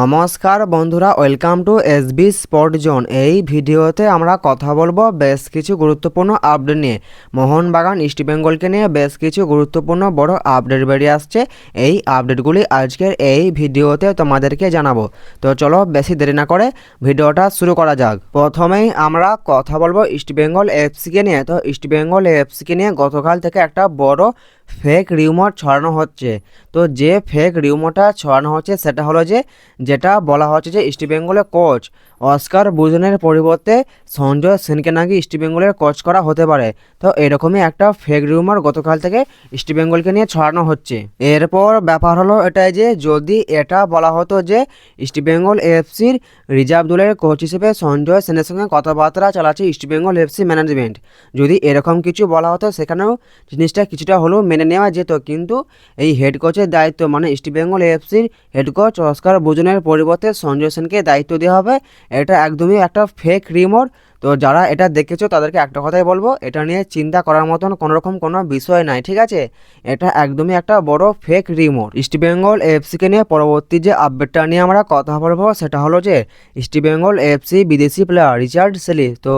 নমস্কার বন্ধুরা welcome to S B spot zone এই ভিডিওতে আমরা কথা বলব বেশ কিছু গুরুত্বপূর্ণ আপডেট নিয়ে। মোহনবাগান ইস্টবেঙ্গলকে নিয়ে বেশ কিছু গুরুত্বপূর্ণ বড় আপডেট বেরিয়ে আসছে। এই আপডেটগুলি আজকের এই ভিডিওতে তোমাদেরকে জানাব। তো চলো বেশি দেরি না করে ভিডিওটা শুরু করা যাক। প্রথমেই আমরা কথা বলব ইস্টবেঙ্গল এফসিকে নিয়ে। তো ইস্টবেঙ্গল এফসিকে নিয়ে গতকাল থেকে একটা বড় ফেক রিউমার ছড়ানো হচ্ছে। তো যে ফেক রিউমারটা ছড়ানো হচ্ছে, সেটা হলো যে, যেটা বলা হচ্ছে যে ইস্টবেঙ্গলের কোচ অস্কার বুজনের পরিবর্তে সঞ্জয় সেনকে নাকি ইস্টবেঙ্গলের কোচ করা হতে পারে। তো এরকমই একটা ফেক রিউমার গতকাল থেকে ইস্টবেঙ্গলকে নিয়ে ছড়ানো হচ্ছে। এরপর ব্যাপার হলো এটাই যে, যদি এটা বলা হতো যে ইস্টবেঙ্গল এফসির রিজার্ভ দলের কোচ হিসেবে সঞ্জয় সেনের সঙ্গে কথাবার্তা চালাচ্ছে ইস্টবেঙ্গল এফসি ম্যানেজমেন্ট যদি এরকম কিছু বলা হতো, সেখানেও জিনিসটা কিছুটা হলেও মেনে নেওয়া যেত, কিন্তু এই হেড কোচের দায়িত্ব মানে ইস্ট বেঙ্গল এফসির হেড কোচ অস্কার বুজনের পরিবর্তে সঞ্জয় সেনকে দায়িত্ব দেওয়া হবে। এটা একদমই একটা ফেক রিমোর তো যারা এটা দেখেছ, তাদেরকে একটা কথাই বলব, এটা নিয়ে চিন্তা করার মতন কোনো রকম কোনো বিষয় নাই, ঠিক আছে? এটা একদমই একটা বড় ফেক রিমোট ইস্টবেঙ্গল এফসিকে নিয়ে পরবর্তী যে আপডেটটা নিয়ে আমরা কথা বলব, সেটা হলো যে ইস্টবেঙ্গল এফসি বিদেশি প্লেয়ার রিচার্ড সেলিস তো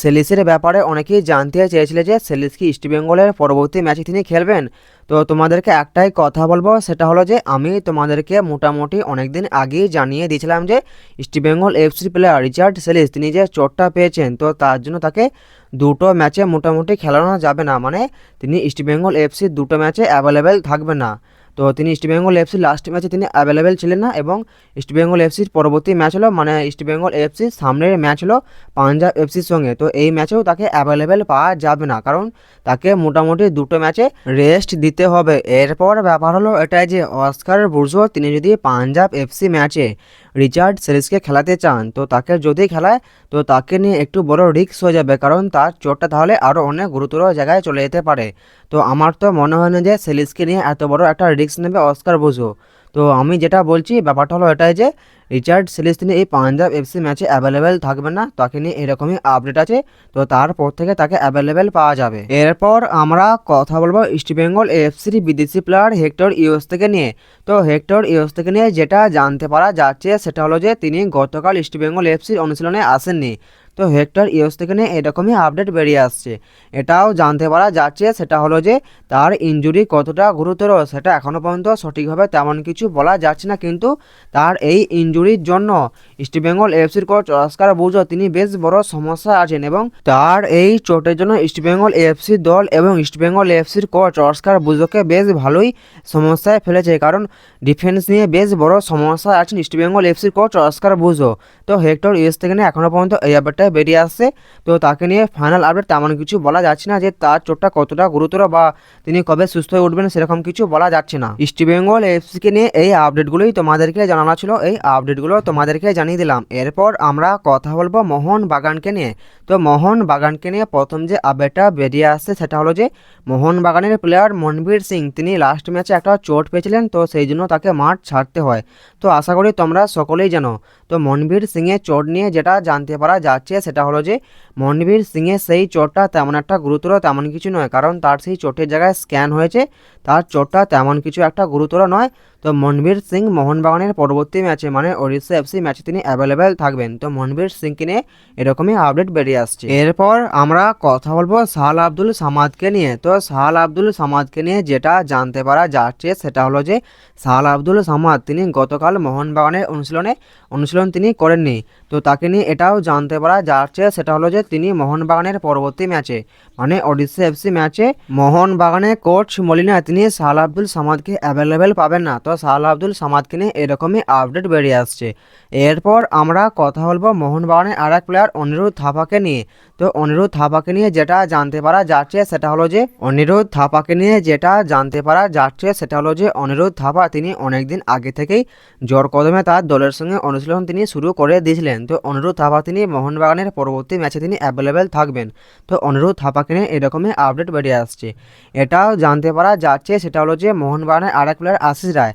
সেলিসের ব্যাপারে অনেকেই জানতে চেয়েছিল যে সেলিস কি ইস্টবেঙ্গলের পরবর্তী ম্যাচে তিনি খেলবেন? তো তোমাদেরকে একটাই কথা বলব, সেটা হলো যে আমি তোমাদেরকে মোটামুটি অনেক দিন আগেই জানিয়ে দিয়েছিলাম যে East Bengal FC player Richard Celis, তিনি যে চোটটা পেয়েছেন, তো তার জন্য তাকে দুটো ম্যাচে মোটামুটি খেলানো যাবে না। মানে তিনি ইস্টবেঙ্গল এফসি দুটো ম্যাচে অ্যাভেলেবেল থাকবে না। তো তিনি ইস্টবেঙ্গল এফসির লাস্ট ম্যাচে তিনি অ্যাভেলেবেল ছিলেন না এবং ইস্টবেঙ্গল এফসির পরবর্তী ম্যাচ হলো মানে ইস্টবেঙ্গল এফসির সামনের ম্যাচ হলো পাঞ্জাব এফসির সঙ্গে। তো এই ম্যাচেও তাকে অ্যাভেলেবেল পাওয়া যাবে না, কারণ তাকে মোটামুটি দুটো ম্যাচে রেস্ট দিতে হবে। এরপর ব্যাপার হলো এটাই যে অস্কার বুর্জো তিনি যদি পাঞ্জাব এফসি ম্যাচে রিচার্ড সেরিসকে খেলাতে চান, তো তাকে যদি খেলায়, তো তাকে নিয়ে একটু বড় রিস্ক হয়ে যাবে, কারণ তার চোটটা তাহলে আরও অনেক গুরুতর জায়গায় চলে যেতে পারে। তো আমার তো মনে হয় না যে সেলিসকে নিয়ে এত বড় একটা রিস্ক নেবে অস্কার বুঝো তো আমি যেটা বলছি, ব্যাপারটা হলো এটাই যে রিচার্ড সেলিস তিনি এই পাঞ্জাব এফসি ম্যাচে অ্যাভেলেবেল থাকবে না, তাকে নিয়ে এরকমই আপডেট আছে, তো তারপর থেকে তাকে অ্যাভেলেবেল পাওয়া যাবে। এরপর আমরা কথা বলব ইস্টবেঙ্গল এফসির বিদেশি প্লেয়ার হেক্টর ইউএস থেকে নিয়ে। তো হেক্টর ইউএস থেকে নিয়ে যেটা জানতে পারা যাচ্ছে, সেটা হলো যে, তিনি গতকাল ইস্টবেঙ্গল এফসির অনুশীলনে আসেননি। তো হেক্টর ইউএস থেকে এরকমই আপডেট বেরিয়ে আসছে। এটাও জানতে পারা যাচ্ছে, সেটা হলো যে তার ইঞ্জুরি কতটা গুরুতর, সেটা এখনও পর্যন্ত সঠিকভাবে তেমন কিছু বলা যাচ্ছে না, কিন্তু তার এই ইঞ্জুরির জন্য ইস্টবেঙ্গল এফসির কোচ অস্কার বুজো তিনি বেশ বড় সমস্যা আছেন এবং তার এই চোটের জন্য ইস্টবেঙ্গল এফসি দল এবং ইস্টবেঙ্গল এফসির কোচ অস্কার বুজোকে বেশ ভালোই সমস্যায় ফেলেছে, কারণ ডিফেন্স নিয়ে বেশ বড় সমস্যা আছেন ইস্টবেঙ্গল এফসির কোচ অস্কার বুজো তো হেক্টর ইউএস থেকে এখনও পর্যন্ত এই আপডেটটা বেরিয়ে আসছে। তো তাকে নিয়ে ফাইনাল আপডেট তেমন কিছু বলা যাচ্ছে না যে তার চোটটা কতটা গুরুতর বা তিনি কবে সুস্থ হয়ে উঠবেন সেরকম কিছু বলা যাচ্ছে না। ইস্ট বেঙ্গল এফসিকে নিয়ে এই আপডেটগুলোই তোমাদেরকে জানানো ছিল। এই আপডেটগুলো তোমাদেরকে জানিয়ে দিলাম। এরপর আমরা কথা বলব মোহন বাগানকে নিয়ে। তো মোহন বাগানকে নিয়ে প্রথম যে আপডেটটা বেরিয়ে আসছে সেটা হলো যে মোহন বাগানের প্লেয়ার মনবীর সিং, তিনি লাস্ট ম্যাচে একটা চোট পেয়েছিলেন, তো সেই জন্য তাকে মাঠ ছাড়তে হয়। তো আশা করি তোমরা সকলেই জানো তো মনবীর সিংয়ের চোট নিয়ে যেটা জানতে পারা যাচ্ছে সেটা হলো যে মনবীর সিংয়ের সেই চোটটা তেমন একটা গুরুতর তেমন কিছু নয়। কারণ তার সেই চোটের জায়গায় স্ক্যান হয়েছে। তার চোটটা তেমন কিছু একটা গুরুতর নয়। তো মনবীর সিং মোহনবাগানের পরবর্তী ম্যাচে মানে ওড়িশা এফসি ম্যাচে তিনি অ্যাভেলেবেল থাকবেন। তো মনবীর সিংকে নিয়ে এরকমই আপডেট বেরিয়ে আসছে। এরপর আমরা কথা বলব সাহাল আব্দুল সামাদকে নিয়ে। তো সাহাল আব্দুল সামাদকে নিয়ে যেটা জানতে পারা যাচ্ছে, সেটা হলো যে সাহাল আব্দুল সামাদ, তিনি গতকাল মোহনবাগানের অনুশীলনে অনুশীলন তিনি করেননি। তো তাকে নিয়ে এটাও জানতে পারা যাচ্ছে, সেটা হলো যে তিনি মোহনবাগানের পরবর্তী ম্যাচে মানে ওড়িশা এফসি ম্যাচে মোহনবাগানের কোচ মলিনা, তিনি সাহাল আব্দুল সামাদকে অ্যাভেলেবেল পাবেন না। তো সাহাল আব্দুল সামাদকে নিয়ে এরকমই আপডেট বেরিয়ে আসছে। এরপর আমরা কথা বলব মোহনবাগানের আর এক প্লেয়ার অনিরুদ্ধ থাপাকে নিয়ে। তো অনিরুদ্ধ থাপাকে নিয়ে যেটা জানতে পারা যাচ্ছে সেটা হলো যে, অনিরুদ্ধ থাপাকে নিয়ে যেটা জানতে পারা যাচ্ছে সেটা হলো যে, অনিরুদ্ধ থাপা তিনি অনেকদিন আগে থেকেই জোর কদমে তার দলের সঙ্গে অনুশীলন তিনি শুরু করে দিয়েছিলেন। তো অনিরুদ্ধ থাপা তিনি মোহনবাগানের পরবর্তী ম্যাচে তিনি অ্যাভেলেবেল থাকবেন। তো অনিরুদ্ধ থাপাকে নিয়ে এরকমই আপডেট বেরিয়ে আসছে। এটাও জানতে পারা যাচ্ছে সেটা হলো যে, মোহনবাগানের আর এক প্লেয়ার আশিস রায়।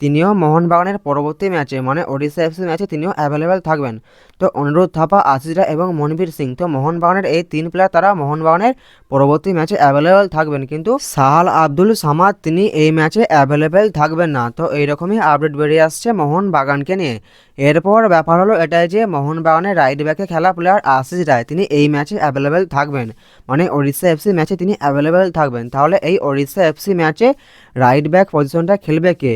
তিনিও মোহনবাগানের পরবর্তী ম্যাচে মানে ওড়িশা এফসি ম্যাচে তিনিও অ্যাভেলেবেল থাকবেন। তো অনুরোধ থাপা আশিস এবং মনবীর সিং, তো মোহনবাগানের এই তিন প্লেয়ার তারা মোহনবাগানের পরবর্তী ম্যাচে অ্যাভেলেবেল থাকবেন, কিন্তু সাহাল আব্দুল সামাদ তিনি এই ম্যাচে অ্যাভেলেবেল থাকবেন না। তো এইরকমই আপডেট বেরিয়ে আসছে মোহনবাগানকে নিয়ে। এরপর ব্যাপার হলো এটাই যে মোহনবাগানের রাইট ব্যাকে খেলা প্লেয়ার আশিস রায়, তিনি এই ম্যাচে অ্যাভেলেবেল থাকবেন। মানে ওড়িশা এফসি ম্যাচে তিনি অ্যাভেলেবেল থাকবেন। তাহলে এই ওড়িশা এফসি ম্যাচে রাইট ব্যাক পজিশনটা খেলবে কে?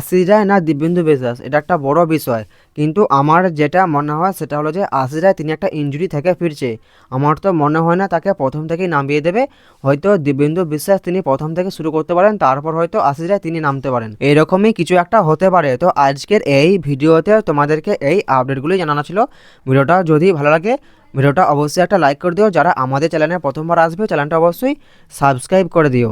আশিস রায় না দিব্যেন্দু বিশ্বাস? এটা একটা বড় বিষয়। কিন্তু আমার যেটা মনে হয় সেটা হলো যে আশিস রায় তিনি একটা ইঞ্জুরি থেকে ফিরছে। আমার তো মনে হয় না তাকে প্রথম থেকেই নামিয়ে দেবে। হয়তো দিব্যেন্দু বিশ্বাস তিনি প্রথম থেকে শুরু করতে পারেন, তারপর হয়তো আশিস রায় তিনি নামতে পারেন। এরকমই কিছু একটা হতে পারে। তো আজকের এই ভিডিওতে তোমাদেরকে এই আপডেটগুলি জানানো ছিল। ভিডিওটা যদি ভালো লাগে, ভিডিওটা অবশ্যই একটা লাইক করে দিও। যারা আমাদের চ্যানেলে প্রথমবার আসবে চ্যানেলটা অবশ্যই সাবস্ক্রাইব করে দিও।